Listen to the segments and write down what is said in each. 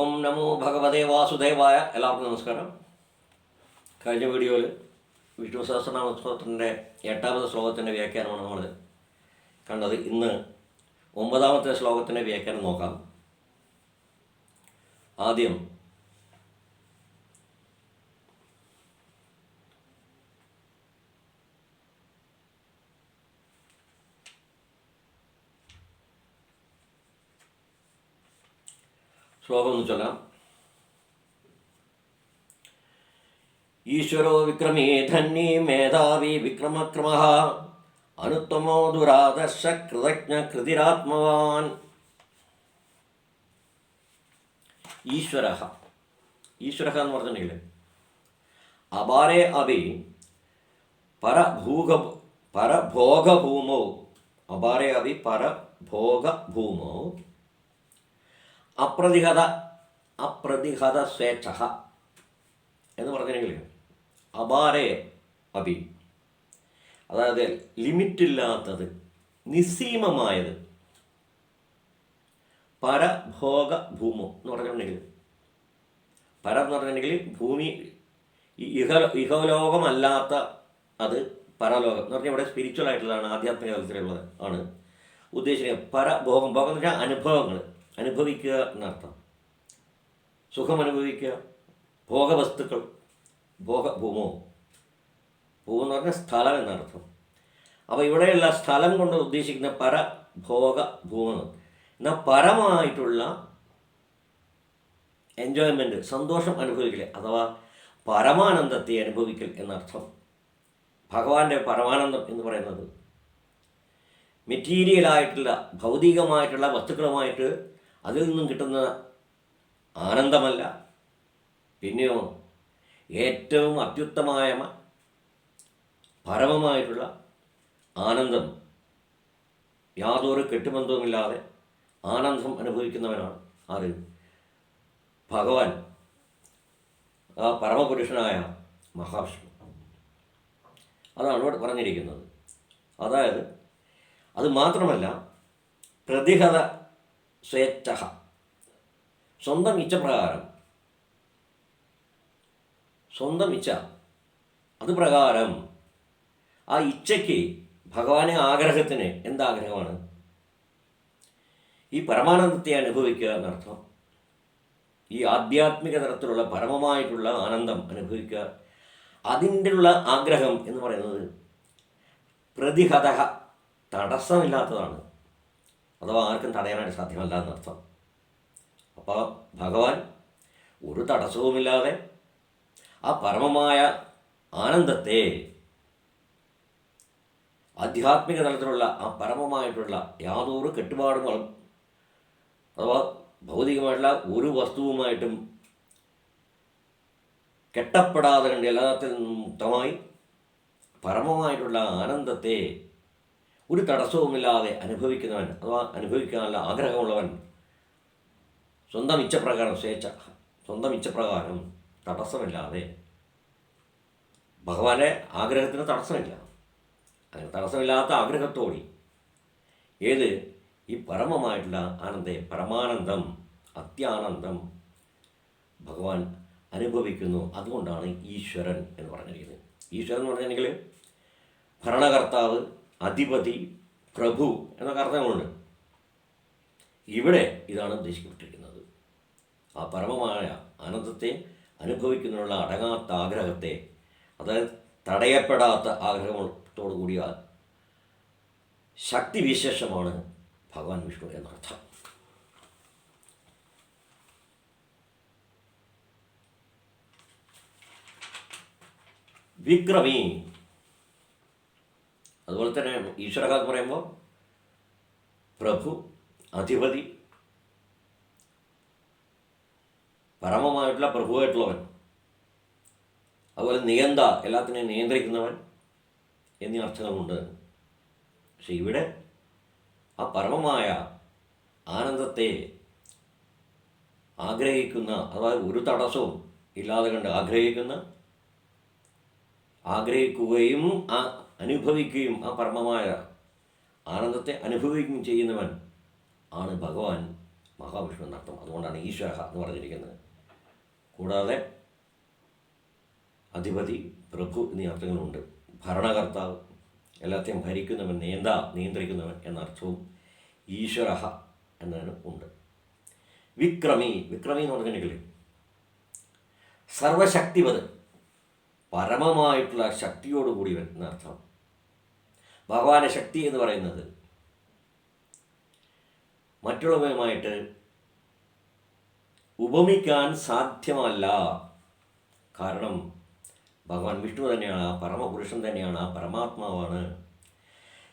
ഓം നമോ ഭഗവതേ വാസുദേവായ എല്ലാവർക്കും നമസ്കാരം. കഴിഞ്ഞ വീഡിയോയിൽ വിഷ്ണു സഹസ്രനാമ സ്തോത്രത്തിന്റെ എട്ടാമത്തെ ശ്ലോകത്തിന്റെ വ്യാഖ്യാനമാണ് നമ്മൾ കണ്ടത്. ഇന്ന് ഒമ്പതാമത്തെ ശ്ലോകത്തിന്റെ വ്യാഖ്യാനം നോക്കാം. ആദ്യം ശ്ലോകം ഒന്ന് ചൊല്ലാം. ഈശ്വരോ വിക്രമീ ധന്യേ മേധാവി വിക്രമക്രമ. അനുത്തമോ ദുരാദർശ കൃതജ്ഞ കൃതിരാത്മവാൻ. ഈശ്വര. ഈശ്വര എന്ന് പറഞ്ഞിട്ടുണ്ടെങ്കിൽ അപാരേ അഭി പരഭൂഗ പരഭോഗഭൂമോ. അപാരേ അഭി പരഭോഗഭൂമോ. അപ്രതിഹത അപ്രതിഹത സ്വേച്ഛ എന്ന് പറഞ്ഞിട്ടുണ്ടെങ്കിൽ അപാരേ അഭി അതായത് ലിമിറ്റില്ലാത്തത് നിസ്സീമമായത്. പരഭോഗ ഭൂമോ എന്ന് പറഞ്ഞിട്ടുണ്ടെങ്കിൽ പര എന്ന് പറഞ്ഞിട്ടുണ്ടെങ്കിൽ ഭൂമി ഇഹ ഇഹലോകമല്ലാത്ത അത് പരലോകം എന്ന് പറഞ്ഞാൽ ഇവിടെ സ്പിരിച്വൽ ആയിട്ടുള്ളതാണ് ആധ്യാത്മിക തലത്തിലുള്ളത് ആണ് ഉദ്ദേശിക്കുന്നത്. പരഭോഗം ഭോഗം എന്ന് വെച്ചാൽ അനുഭവങ്ങൾ. അനുഭവിക്കുക എന്നർത്ഥം. സുഖം അനുഭവിക്കുക ഭോഗവസ്തുക്കൾ ഭോഗഭൂമോ ഭൂമി പറഞ്ഞാൽ സ്ഥലം എന്നർത്ഥം. അപ്പോൾ ഇവിടെയുള്ള സ്ഥലം കൊണ്ട് ഉദ്ദേശിക്കുന്ന പര ഭോഗ ഭൂമെന്ന് എന്നാൽ പരമായിട്ടുള്ള എൻജോയ്മെന്റ് സന്തോഷം അനുഭവിക്കൽ അഥവാ പരമാനന്ദത്തെ അനുഭവിക്കൽ എന്നർത്ഥം. ഭഗവാന്റെ പരമാനന്ദം എന്ന് പറയുന്നത്. മെറ്റീരിയലായിട്ടുള്ള ഭൗതികമായിട്ടുള്ള വസ്തുക്കളുമായിട്ട് അതിൽ നിന്നും കിട്ടുന്ന ആനന്ദമല്ല പിന്നെയോ ഏറ്റവും അത്യുത്തമായ പരമമായിട്ടുള്ള ആനന്ദം. യാതൊരു കെട്ടുബന്ധവുമില്ലാതെ ആനന്ദം അനുഭവിക്കുന്നവനാണ് ആര്? ഭഗവാൻ ആ പരമപുരുഷനായ മഹാവിഷ്ണു. അതാണ് ഇവിടെ പറഞ്ഞിരിക്കുന്നത്. അതായത് അത് മാത്രമല്ല പ്രതിഹത സ്വേച്ഛ സ്വന്തം ഇച്ഛപ്രകാരം സ്വന്തം ഇച്ഛ. അത് പ്രകാരം. ആ ഇച്ഛയ്ക്ക് ഭഗവാനെ ആഗ്രഹത്തിന് എന്താഗ്രഹമാണ്? ഈ പരമാനന്ദത്തെ അനുഭവിക്കുക എന്നർത്ഥം. ഈ ആധ്യാത്മിക തരത്തിലുള്ള പരമമായിട്ടുള്ള ആനന്ദം അനുഭവിക്കുക. അതിന്റെ ഉള്ള ആഗ്രഹം എന്ന് പറയുന്നത് പ്രതിഹത തടസ്സമില്ലാത്തതാണ്. അഥവാ ആർക്കും തടയാനായിട്ട് സാധ്യമല്ല എന്നർത്ഥം അപ്പോൾ ഭഗവാൻ ഒരു തടസ്സവുമില്ലാതെ ആ പരമമായ ആനന്ദത്തെ ആധ്യാത്മിക തലത്തിലുള്ള ആ പരമമായിട്ടുള്ള യാതൊരു കെട്ടുപാടുകളും അഥവാ ഭൗതികമായിട്ടുള്ള ഒരു വസ്തുവുമായിട്ടും കെട്ടപ്പെടാതെ കണ്ട് എല്ലാത്തിൽ നിന്നും മുക്തമായി പരമമായിട്ടുള്ള ആനന്ദത്തെ ഒരു തടസ്സവുമില്ലാതെ അനുഭവിക്കുന്നവൻ അഥവാ അനുഭവിക്കാനുള്ള ആഗ്രഹമുള്ളവൻ സ്വന്തം ഇച്ഛപ്രകാരം സ്വേച്ഛ സ്വന്തം ഇച്ഛപ്രകാരം തടസ്സമില്ലാതെ ഭഗവാന്റെ ആഗ്രഹത്തിന് തടസ്സമില്ല. അങ്ങനെ തടസ്സമില്ലാത്ത ആഗ്രഹത്തോടി ഏത്? ഈ പരമമായിട്ടുള്ള ആനന്ദയെ പരമാനന്ദം അത്യാനന്ദം ഭഗവാൻ അനുഭവിക്കുന്നു. അതുകൊണ്ടാണ് ഈശ്വരൻ എന്ന് പറഞ്ഞിരിക്കുന്നത്. ഈശ്വരൻ എന്ന് പറഞ്ഞിട്ടുണ്ടെങ്കിൽ ഭരണകർത്താവ് അധിപതി പ്രഭു എന്നൊക്കെ അർത്ഥങ്ങളുണ്ട്. ഇവിടെ ഇതാണ് ഉദ്ദേശിക്കപ്പെട്ടിരിക്കുന്നത്. ആ പരമമായ ആനന്ദത്തെ അനുഭവിക്കുന്നതിനുള്ള അടങ്ങാത്ത ആഗ്രഹത്തെ അതായത് തടയപ്പെടാത്ത ആഗ്രഹത്തോടു കൂടിയ ശക്തിവിശേഷമാണ് ഭഗവാൻ വിഷ്ണു എന്നർത്ഥം. വിക്രമി അതുപോലെ തന്നെ ഈശ്വരക എന്ന് പറയുമ്പോൾ പ്രഭു അധിപതി പരമമായിട്ടുള്ള പ്രഭുവായിട്ടുള്ളവൻ അതുപോലെ നിയന്ത എല്ലാത്തിനെയും നിയന്ത്രിക്കുന്നവൻ എന്നീ അർത്ഥങ്ങളുണ്ട്. പക്ഷെ ഇവിടെ ആ പരമമായ ആനന്ദത്തെ ആഗ്രഹിക്കുന്ന അതായത് ഒരു തടസ്സവും ഇല്ലാതെ കണ്ട് ആഗ്രഹിക്കുന്ന ആഗ്രഹിക്കുകയും ആ അനുഭവിക്കുകയും ആ പരമമായ ആനന്ദത്തെ അനുഭവിക്കുകയും ചെയ്യുന്നവൻ ആണ് ഭഗവാൻ മഹാവിഷ്ണു എന്നർത്ഥം. അതുകൊണ്ടാണ് ഈശ്വര എന്ന് പറഞ്ഞിരിക്കുന്നത്. കൂടാതെ അധിപതി പ്രഭു എന്നീ അർത്ഥങ്ങളുണ്ട്. ഭരണകർത്താവ് എല്ലാത്തെയും ഭരിക്കുന്നവൻ നേന്ത നിയന്ത്രിക്കുന്നവൻ എന്ന അർത്ഥവും ഈശ്വര എന്നതിന് ഉണ്ട്. വിക്രമി വിക്രമി എന്ന് പറഞ്ഞിട്ടുണ്ടെങ്കിൽ സർവശക്തിവത് പരമമായിട്ടുള്ള ശക്തിയോടുകൂടിയവൻ എന്നർത്ഥം ഭഗവാന്റെ ശക്തി എന്ന് പറയുന്നത്. മറ്റുള്ളവയുമായിട്ട് ഉപമിക്കാൻ സാധ്യമല്ല. കാരണം ഭഗവാൻ വിഷ്ണു തന്നെയാണ് ആ പരമപുരുഷൻ തന്നെയാണ് ആ പരമാത്മാവാണ്.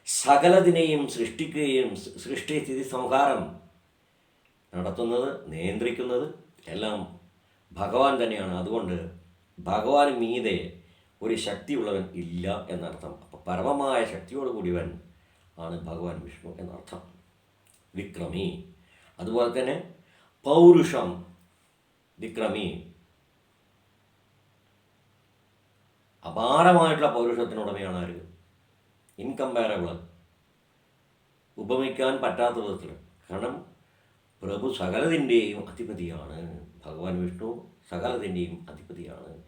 സകലതിനെയും സൃഷ്ടിക്കുകയും സ് സൃഷ്ടി സ്ഥിതി സംഹാരം നടത്തുന്നത് നിയന്ത്രിക്കുന്നത് എല്ലാം ഭഗവാൻ തന്നെയാണ്. അതുകൊണ്ട് ഭഗവാൻ മീതെ ഒരു ശക്തിയുള്ളവൻ ഇല്ല എന്നർത്ഥം. പരമമായ ശക്തിയോടുകൂടിയവൻ ആണ് ഭഗവാൻ വിഷ്ണു എന്നർത്ഥം. വിക്രമി. അതുപോലെ തന്നെ പൗരുഷം. വിക്രമി. അപാരമായിട്ടുള്ള പൗരുഷത്തിനുടമയാണ് ആര്? ഇൻകമ്പാരബിൾ ഉപമിക്കാൻ പറ്റാത്ത വിധത്തിൽ കാരണം പ്രഭു സകലതിന്റെയും അധിപതിയാണ്. ഭഗവാൻ വിഷ്ണു സകലതിന്റെയും അധിപതിയാണ്.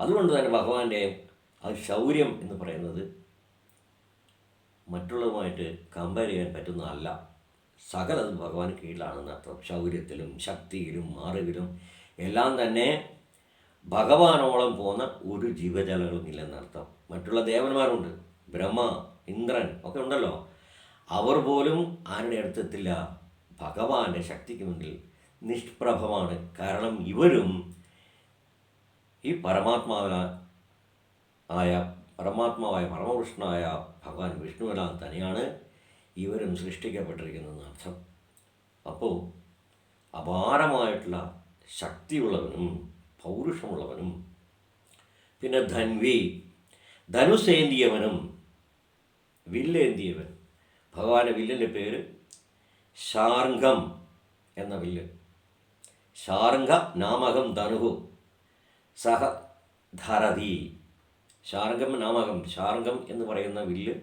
അതുകൊണ്ട് തന്നെ ഭഗവാന്റെ ആ ശൗര്യം എന്ന് പറയുന്നത് മറ്റുള്ളതുമായിട്ട് കമ്പയർ ചെയ്യാൻ പറ്റുന്നതല്ല. സകലതും ഭഗവാൻ കീഴിലാണെന്ന് അർത്ഥം. ശൗര്യത്തിലും ശക്തിയിലും അറിവിലും എല്ലാം തന്നെ ഭഗവാനോളം പോകുന്ന ഒരു ജീവജാലങ്ങളും ഇല്ലെന്നർത്ഥം മറ്റുള്ള ദേവന്മാരുണ്ട്. ബ്രഹ്മ ഇന്ദ്രൻ ഒക്കെ ഉണ്ടല്ലോ. അവർ പോലും ആരുടെ അടുത്തെത്തില്ല? ഭഗവാന്റെ ശക്തിക്ക് മുന്നിൽ നിഷ്പ്രഭമാണ്. കാരണം ഇവരും ഈ പരമാത്മാവിന ആയ പരമാത്മാവായ പരമകൃഷ്ണനായ ഭഗവാൻ വിഷ്ണുവിനാൽ തന്നെയാണ് ഇവരും സൃഷ്ടിക്കപ്പെട്ടിരിക്കുന്നതെന്ന് അർത്ഥം. അപ്പോൾ അപാരമായിട്ടുള്ള ശക്തിയുള്ളവനും പൗരുഷമുള്ളവനും പിന്നെ ധൻവി ധനുസേന്തിയവനും വില്ലേന്തിയവൻ. ഭഗവാന്റെ വില്ലിന്റെ പേര് ശാർഘം എന്ന വില്ല്. ശാർഘ നാമകം ധനുഹു സഹ ധരതി ശാർങ്കം നാമകം. ശാർഗം എന്ന് പറയുന്ന വില്ല്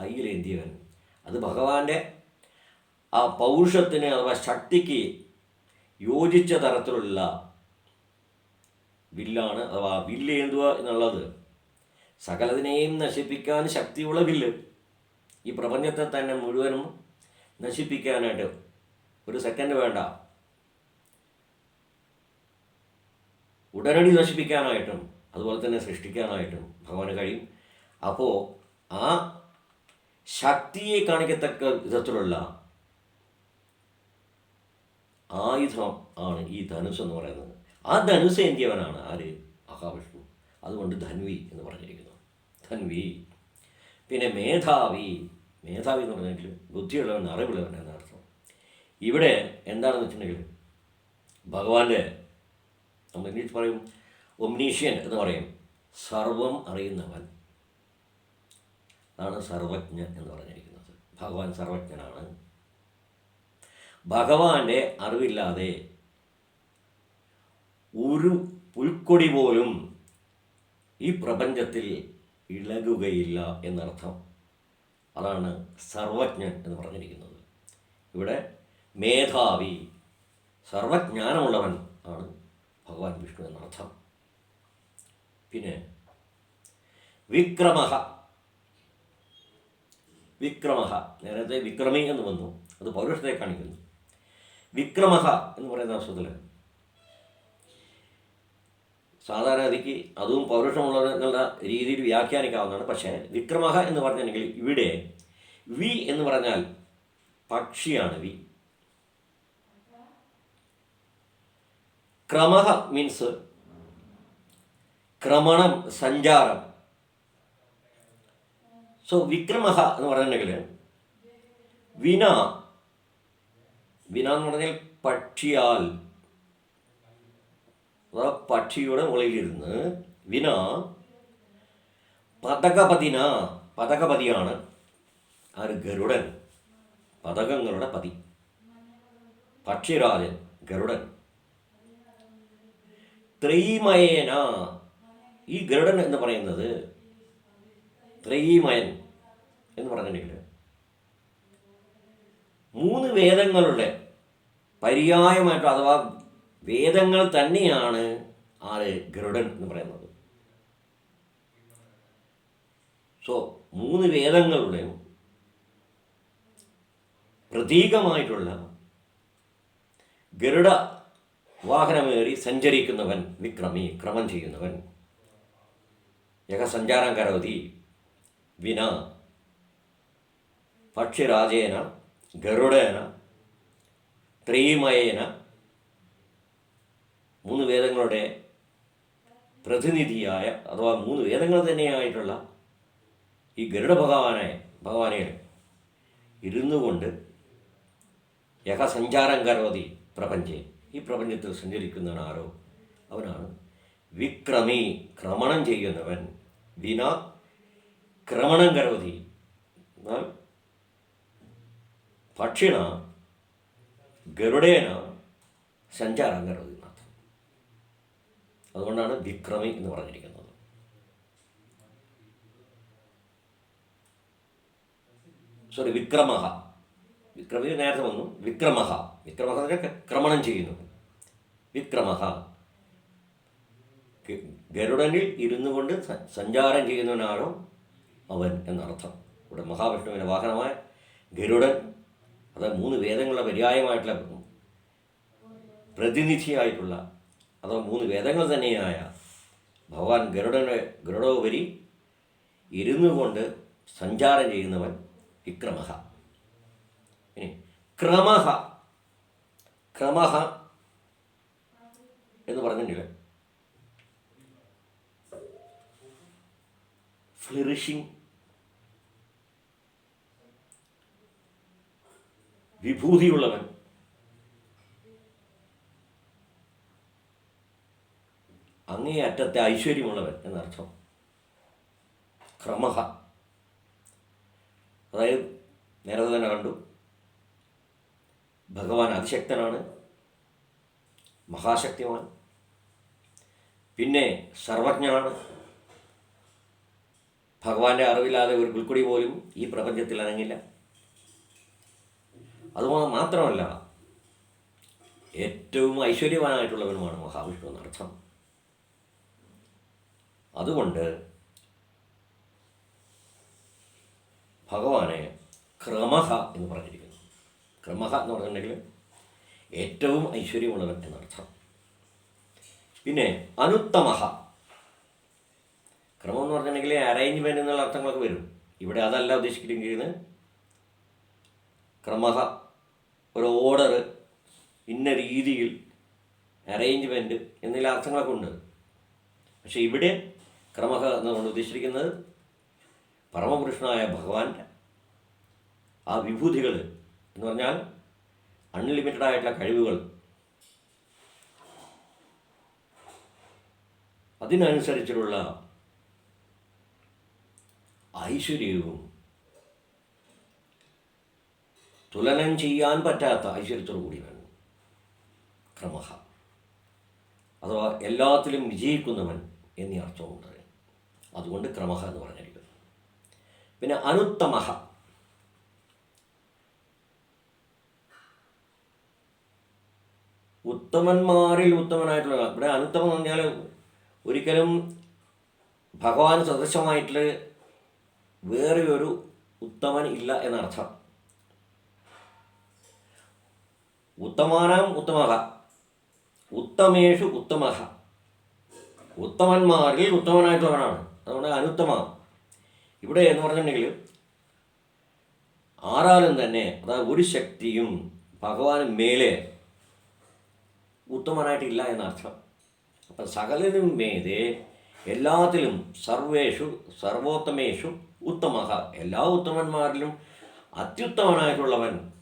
കയ്യിലേന്തിയവൻ. അത് ഭഗവാന്റെ ആ പൗരുഷത്തിന് അഥവാ ശക്തിക്ക് യോജിച്ച തരത്തിലുള്ള വില്ലാണ് അഥവാ വില്ല് ഏന്തുക എന്നുള്ളത്. സകലതിനെയും നശിപ്പിക്കാൻ ശക്തിയുള്ള വില്ല്. ഈ പ്രപഞ്ചത്തെ തന്നെ മുഴുവനും നശിപ്പിക്കാനായിട്ട് ഒരു സെക്കൻഡ് വേണ്ട. ഉടനടി നശിപ്പിക്കാനായിട്ടും അതുപോലെ തന്നെ സൃഷ്ടിക്കാനായിട്ടും ഭഗവാന് കഴിയും. അപ്പോൾ ആ ശക്തിയെ കാണിക്കത്തക്ക വിധത്തിലുള്ള ആയുധം ആണ് ഈ ധനുസ് എന്ന് പറയുന്നത്. ആ ധനുസ് എന്തിയവനാണ് ആര്? മഹാവിഷ്ണു. അതുകൊണ്ട് ധൻവി എന്ന് പറഞ്ഞിരിക്കുന്നു. ധൻവി പിന്നെ മേധാവി. മേധാവി എന്ന് പറഞ്ഞെങ്കിൽ ബുദ്ധിയുള്ളവൻ അറിവുള്ളവൻ എന്നർത്ഥം ഇവിടെ എന്താണെന്ന് വെച്ചിട്ടുണ്ടെങ്കിൽ ഭഗവാന്റെ നമ്മൾ ഇംഗ്ലീഷ് പറയും ഒംനീഷ്യൻ എന്ന് പറയും. സർവം അറിയുന്നവൻ. ആണ് സർവജ്ഞൻ എന്ന് പറഞ്ഞിരിക്കുന്നത്. ഭഗവാൻ സർവജ്ഞനാണ്. ഭഗവാന്റെ അറിവില്ലാതെ ഒരു പുൽക്കൊടി പോലും ഈ പ്രപഞ്ചത്തിൽ ഇളകുകയില്ല എന്നർത്ഥം. അതാണ് സർവജ്ഞൻ എന്ന് പറഞ്ഞിരിക്കുന്നത്. ഇവിടെ മേധാവി സർവജ്ഞാനമുള്ളവൻ ആണ് ഭഗവാൻ വിഷ്ണു എന്നർത്ഥം. പിന്നെ വിക്രമ വിക്രമ നേരത്തെ വിക്രമി എന്ന് വന്നു. അത് പൗരുഷത്തെ കാണിക്കുന്നു. വിക്രമ എന്ന് പറയുന്ന അവസരത്തിൽ സാധാരണ അതും പൗരുഷമുള്ളത് എന്നുള്ള രീതിയിൽ വ്യാഖ്യാനിക്കാവുന്നതാണ്. പക്ഷേ വിക്രമ എന്ന് പറഞ്ഞിട്ടുണ്ടെങ്കിൽ ഇവിടെ വി എന്ന് പറഞ്ഞാൽ പക്ഷിയാണ് വി. ക്രമ മീൻസ് ക്രമണം സഞ്ചാരം സോ വിക്രമ എന്ന് പറഞ്ഞിട്ടുണ്ടെങ്കിൽ വിന. വിന എന്ന് പറഞ്ഞാൽ പക്ഷിയാൽ. അഥവാ പക്ഷിയുടെ മുകളിലിരുന്ന് വിന പതകപതിന. പതകപതിയാണ് ആര്? ഗരുഡൻ. പതകങ്ങളുടെ പതി. പക്ഷിരാജൻ ഗരുഡൻ. ത്രൈമയേന. ഈ ഗരുഡൻ എന്ന് പറയുന്നത് ത്രയീമയൻ എന്ന് പറഞ്ഞിട്ടുണ്ടെങ്കിൽ മൂന്ന് വേദങ്ങളുടെ പര്യായമായിട്ട് അഥവാ വേദങ്ങൾ തന്നെയാണ് ആര് ഗരുഡൻ എന്ന് പറയുന്നത്. സോ മൂന്ന് വേദങ്ങളുടെ പ്രതീകമായിട്ടുള്ള ഗരുഡ വാഹനമേറി സഞ്ചരിക്കുന്നവൻ വിക്രമി ക്രമം ചെയ്യുന്നവൻ. യഹ സഞ്ചാരം കരോതി വിന പക്ഷിരാജേന ഗരുഡേന ത്രീമയേന മൂന്ന് വേദങ്ങളുടെ പ്രതിനിധിയായ അഥവാ മൂന്ന് വേദങ്ങൾ തന്നെയായിട്ടുള്ള ഈ ഗരുഡ ഭഗവാനെ ഭഗവാനെ ഇരുന്നു കൊണ്ട് യഹ സഞ്ചാരം കരോതി പ്രപഞ്ചേ. ഈ പ്രപഞ്ചത്തിൽ സഞ്ചരിക്കുന്നവൻ ആരോ അവനാണ് വിക്രമി. ക്രമണം ചെയ്യുന്നവൻ. വിന ക്രമണം കരോതി. പക്ഷിണ ഗരുഡേന സഞ്ചാരം കരോതി അതുകൊണ്ടാണ് വിക്രമി എന്ന് പറഞ്ഞിരിക്കുന്നത്. സോറി വിക്രമഹ. വിക്രമി നേരത്തെ വന്നു. വിക്രമഹ. വിക്രമഹ ക്രമണം ചെയ്യുന്നു. വിക്രമഹ. ഗരുഡനിൽ ഇരുന്നു കൊണ്ട് സഞ്ചാരം ചെയ്യുന്നവനാണോ അവൻ എന്നർത്ഥം. ഇവിടെ മഹാവിഷ്ണുവിന്റെ വാഹനമായ ഗരുഡൻ അത് മൂന്ന് വേദങ്ങളുടെ പര്യായമായിട്ടുള്ള പ്രതിനിധിയായിട്ടുള്ള അഥവാ മൂന്ന് വേദങ്ങൾ തന്നെയായ ഭഗവാൻ ഗരുഡനെ ഗരുഡോപരി ഇരുന്നു കൊണ്ട് സഞ്ചാരം ചെയ്യുന്നവൻ വിക്രമഹ. ഇനി ക്രമഹ ക്രമഹ എന്ന് പറഞ്ഞിട്ടില്ല? ഫ്ലിറിഷിങ് വിഭൂതിയുള്ളവൻ. അങ്ങേയറ്റത്തെ ഐശ്വര്യമുള്ളവൻ എന്നർത്ഥം. ക്രമഹ. അതായത് നേരത്തെ തന്നെ കണ്ടു. ഭഗവാൻ അതിശക്തനാണ്. മഹാശക്തിമാൻ പിന്നെ സർവജ്ഞനാണ്. ഭഗവാന്റെ അറിവില്ലാതെ ഒരു പുൽക്കുടി പോലും ഈ പ്രപഞ്ചത്തിൽ അനങ്ങില്ല. അതുപോലെ മാത്രമല്ല ഏറ്റവും ഐശ്വര്യവാനായിട്ടുള്ളവനുമാണ് മഹാവിഷ്ണു എന്നർത്ഥം. അതുകൊണ്ട് ഭഗവാനെ ക്രമഹ എന്ന് പറഞ്ഞിരിക്കുന്നു. ക്രമഹ എന്ന് പറഞ്ഞിട്ടുണ്ടെങ്കിൽ ഏറ്റവും ഐശ്വര്യമുള്ളവൻ എന്നർത്ഥം. പിന്നെ അനുത്തമഹ. ക്രമം എന്ന് പറഞ്ഞിട്ടുണ്ടെങ്കിൽ അറേഞ്ച്മെന്റ് എന്നുള്ള അർത്ഥങ്ങളൊക്കെ വരും. ഇവിടെ അതല്ല ഉദ്ദേശിക്കുന്നത് ക്രമഹ ഒരു ഓർഡർ ഇന്ന രീതിയിൽ അറേഞ്ച്മെന്റ് എന്നുള്ള അർത്ഥങ്ങളൊക്കെ ഉണ്ട്. പക്ഷേ ഇവിടെ ക്രമഹ എന്നുകൊണ്ട് ഉദ്ദേശിച്ചിരിക്കുന്നത് പരമപുരുഷനായ ഭഗവാന്റെ ആ വിഭൂതികൾ എന്ന് പറഞ്ഞാൽ അൺലിമിറ്റഡ് ആയിട്ടുള്ള കഴിവുകൾ. അതിനനുസരിച്ചുള്ള ഐശ്വര്യവും തുലനം ചെയ്യാൻ പറ്റാത്ത ഐശ്വര്യത്തോടു കൂടി വേണം. ക്രമഹ. അഥവാ എല്ലാത്തിലും വിജയിക്കുന്നവൻ എന്നീ അർത്ഥമുണ്ട് അതുകൊണ്ട് ക്രമഹ എന്ന് പറഞ്ഞിരിക്കുന്നു. പിന്നെ അനുത്തമഹ. ഉത്തമന്മാരിൽ ഉത്തമനായിട്ടുള്ള ഇവിടെ അനുത്തമം എന്ന് പറഞ്ഞാൽ ഒരിക്കലും ഭഗവാൻ സദൃശമായിട്ടുള്ള വേറെ ഒരു ഉത്തമൻ ഇല്ല എന്നർത്ഥം. ഉത്തമാനാം ഉത്തമഹ. ഉത്തമേഷു ഉത്തമഹ. ഉത്തമന്മാരിൽ ഉത്തമനായിട്ടുള്ളവനാണ്. അതുകൊണ്ട് അനുത്തമ. ഇവിടെ എന്ന് പറഞ്ഞിട്ടുണ്ടെങ്കിൽ ആരാലും തന്നെ അതായത് ഒരു ശക്തിയും ഭഗവാന് മേലെ ഉത്തമനായിട്ടില്ല എന്നർത്ഥം. അപ്പം സകലനും മേലെ എല്ലാത്തിലും സർവേഷു സർവോത്തമേഷു ഉത്തമഹ. എല്ലാ ഉത്തമന്മാരിലും അത്യുത്തമനായിട്ടുള്ളവൻ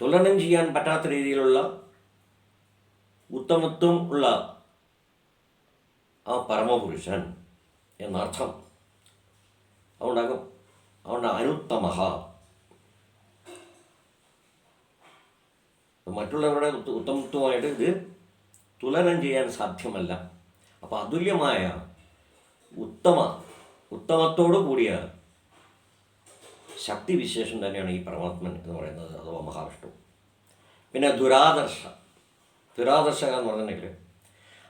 തുലനം ചെയ്യാൻ പറ്റാത്ത രീതിയിലുള്ള ഉത്തമത്വം ഉള്ള ആ പരമപുരുഷൻ എന്നർത്ഥം. അതുകൊണ്ടാകും അതുകൊണ്ട് അനുത്തമഹ. മറ്റുള്ളവരുടെ ഉത്തമത്വമായിട്ട് ഇത് തുലനം ചെയ്യാൻ സാധ്യമല്ല. അപ്പോൾ അതുല്യമായ ഉത്തമ ഉത്തമത്തോടു കൂടിയ ശക്തിവിശേഷം തന്നെയാണ് ഈ പരമാത്മൻ എന്ന് പറയുന്നത് അഥവാ മഹാവിഷ്ണു. പിന്നെ ദുരാദർശ. ദുരാദർശക എന്ന് പറഞ്ഞിട്ടുണ്ടെങ്കിൽ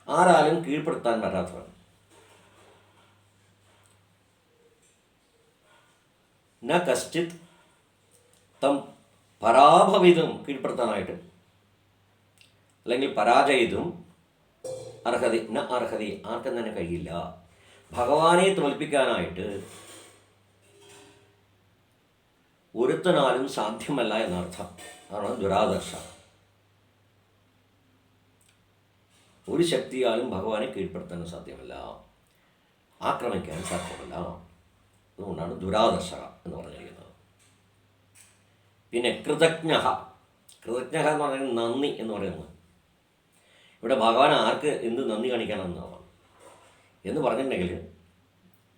ആരാലും കീഴ്പ്പെടുത്താൻ പറ്റാത്തവൻ. ന കശ്ചിത് തം പരാഭവിതും കീഴ്പ്പെടുത്താനായിട്ട് അല്ലെങ്കിൽ പരാജയിതും അർഹതി ന അർഹതി ആർക്കും തന്നെ കഴിയില്ല. ഭഗവാനെ തോൽപ്പിക്കാനായിട്ട് ഒരുത്തനാലും സാധ്യമല്ല എന്നർത്ഥം. അതാണ് ദുരാദർശ. ഒരു ശക്തിയാലും ഭഗവാനെ കീഴ്പ്പെടുത്താൻ സാധ്യമല്ല. ആക്രമിക്കാൻ സാധ്യമല്ല. അതുകൊണ്ടാണ് ദുരാദർശ എന്ന് പറഞ്ഞിരിക്കുന്നത്. പിന്നെ കൃതജ്ഞ. കൃതജ്ഞ എന്ന് പറയുന്നത് നന്ദി എന്ന് പറയുന്നത്. ഇവിടെ ഭഗവാൻ ആർക്ക് എന്ത് നന്ദി കാണിക്കാനെന്നാണ് എന്ന് പറഞ്ഞിട്ടുണ്ടെങ്കിൽ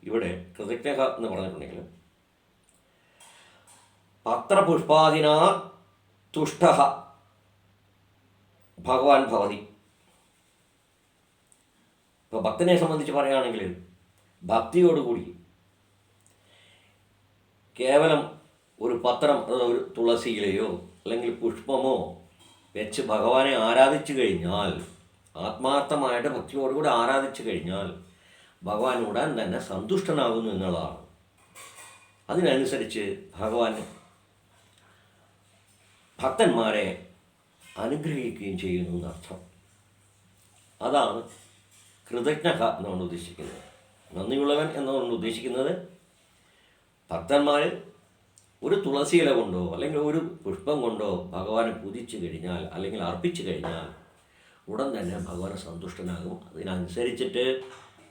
ഇവിടെ കൃതജ്ഞ എന്ന് പറഞ്ഞിട്ടുണ്ടെങ്കിൽ പത്രപുഷ്പാദിനാ തുഷ്ട ഭഗവാൻ ഭവതി. ഇപ്പോൾ ഭക്തനെ സംബന്ധിച്ച് പറയുകയാണെങ്കിൽ ഭക്തിയോടുകൂടി കേവലം ഒരു പത്രം ഒരു തുളസിയിലെയോ അല്ലെങ്കിൽ പുഷ്പമോ വെച്ച് ഭഗവാനെ ആരാധിച്ചു കഴിഞ്ഞാൽ ആത്മാർത്ഥമായിട്ട് ഭക്തിയോടുകൂടി ആരാധിച്ചു കഴിഞ്ഞാൽ ഭഗവാൻ ഉടൻ തന്നെ സന്തുഷ്ടനാകുന്നു എന്നുള്ളതാണ്. അതിനനുസരിച്ച് ഭഗവാൻ ഭക്തന്മാരെ അനുഗ്രഹിക്കുകയും ചെയ്യുന്നു എന്നർത്ഥം. അതാണ് കൃതജ്ഞ എന്നുകൊണ്ട് ഉദ്ദേശിക്കുന്നത്. നന്ദിയുള്ളവൻ എന്നുകൊണ്ട് ഉദ്ദേശിക്കുന്നത് ഭക്തന്മാർ ഒരു തുളസിയില കൊണ്ടോ അല്ലെങ്കിൽ ഒരു പുഷ്പം കൊണ്ടോ ഭഗവാനെ പുതിച്ചു കഴിഞ്ഞാൽ അല്ലെങ്കിൽ അർപ്പിച്ചു കഴിഞ്ഞാൽ ഉടൻ തന്നെ ഭഗവാൻ സന്തുഷ്ടനാകും. അതിനനുസരിച്ചിട്ട്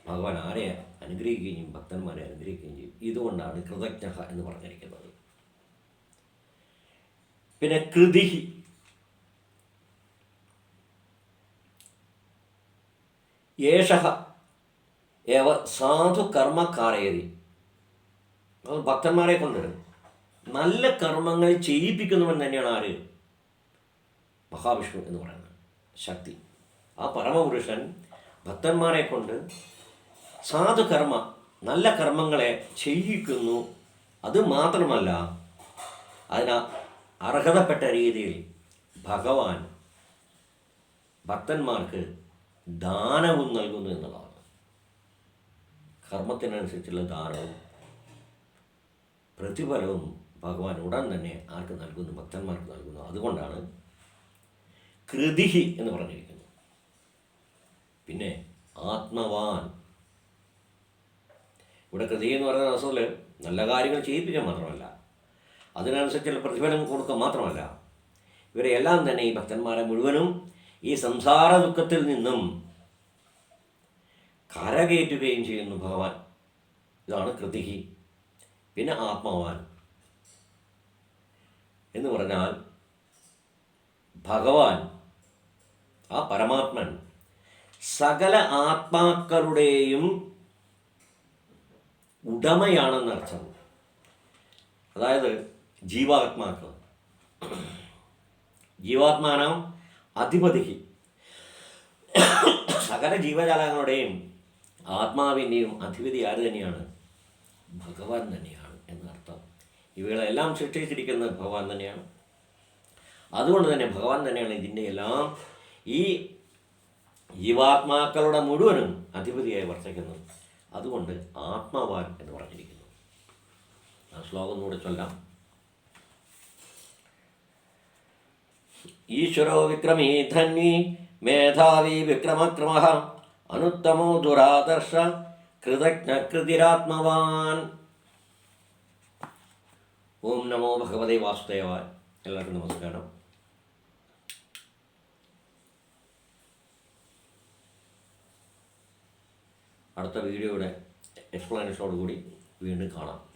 ഭഗവാൻ ആരെ അനുഗ്രഹിക്കുകയും ചെയ്യും ഭക്തന്മാരെ അനുഗ്രഹിക്കുകയും ചെയ്യും. ഇതുകൊണ്ടാണ് കൃതജ്ഞ എന്ന് പറഞ്ഞിരിക്കുന്നത്. പിന്നെ കൃതി. യേഷ ഏവ സാധു കർമ്മക്കാരേതി. അത് ഭക്തന്മാരെ കൊണ്ട് നല്ല കർമ്മങ്ങൾ ചെയ്യിപ്പിക്കുന്നവൻ തന്നെയാണ് ആര്? മഹാവിഷ്ണു എന്ന് പറയുന്നത്. ശക്തി. ആ പരമപുരുഷൻ ഭക്തന്മാരെ കൊണ്ട് സാധു കർമ്മ നല്ല കർമ്മങ്ങളെ ചെയ്യിക്കുന്നു. അത് മാത്രമല്ല അതിന് അർഹതപ്പെട്ട രീതിയിൽ ഭഗവാൻ ഭക്തന്മാർക്ക് ദാനവും നൽകുന്നു എന്നുള്ളതാണ്. കർമ്മത്തിനനുസരിച്ചുള്ള ദാനവും പ്രതിഫലവും ഭഗവാൻ ഉടൻ തന്നെ ആർക്ക് നൽകുന്നു? ഭക്തന്മാർക്ക് നൽകുന്നു. അതുകൊണ്ടാണ് കൃതിഹി എന്ന് പറഞ്ഞിരിക്കുന്നത്. പിന്നെ ആത്മവാൻ ഇവിടെ കൃതി എന്ന് പറയുന്ന അവസരത്തിൽ നല്ല കാര്യങ്ങൾ ചെയ്യിപ്പിക്കാൻ മാത്രമല്ല. അതിനനുസരിച്ചുള്ള പ്രതിഫലം കൊടുക്കുക മാത്രമല്ല. ഇവരെ എല്ലാം തന്നെ ഈ ഭക്തന്മാരെ മുഴുവനും ഈ സംസാര ദുഃഖത്തിൽ നിന്നും കരകയറ്റുകയും ചെയ്യുന്നു ഭഗവാൻ. ഇതാണ് കൃതിഹി പിന്നെ ആത്മവാൻ. എന്ന് പറഞ്ഞാൽ ഭഗവാൻ ആ പരമാത്മൻ സകല ആത്മാക്കളുടെയും ഉടമയാണെന്നർത്ഥം. അതായത് ജീവാത്മാക്കൾ. ജീവാത്മാനം അധിപതി സകല ജീവജാലങ്ങളുടെയും ആത്മാവിന്റെയും അധിപതി ആര് തന്നെയാണ്? ഭഗവാൻ തന്നെയാണ് എന്നർത്ഥം. ഇവകളെല്ലാം സൃഷ്ടിച്ചിരിക്കുന്നത് ഭഗവാൻ തന്നെയാണ്. അതുകൊണ്ട് തന്നെ ഭഗവാൻ തന്നെയാണ് ഇതിന്റെ എല്ലാം ഈ ജീവാത്മാക്കളുടെ മുഴുവനും അധിപതിയായി വർത്തിക്കുന്നത്. അതുകൊണ്ട് ആത്മാവാൻ എന്ന് പറഞ്ഞിരിക്കുന്നു. ആ ശ്ലോകം കൂടെ ചൊല്ലാം. ഈശ്വരോ വിക്രമീ ധന്വി മേധാവി വിക്രമക്രമ അനുത്തമോ ദുരാദർശ കൃതജ്ഞ കൃതിരാത്മവാൻ. ഓം നമോ ഭഗവതേ വാസുദേവാൻ എല്ലാവർക്കും നമസ്കാരം. അടുത്ത വീഡിയോയുടെ എക്സ്പ്ലനേഷനോടുകൂടി വീണ്ടും കാണാം.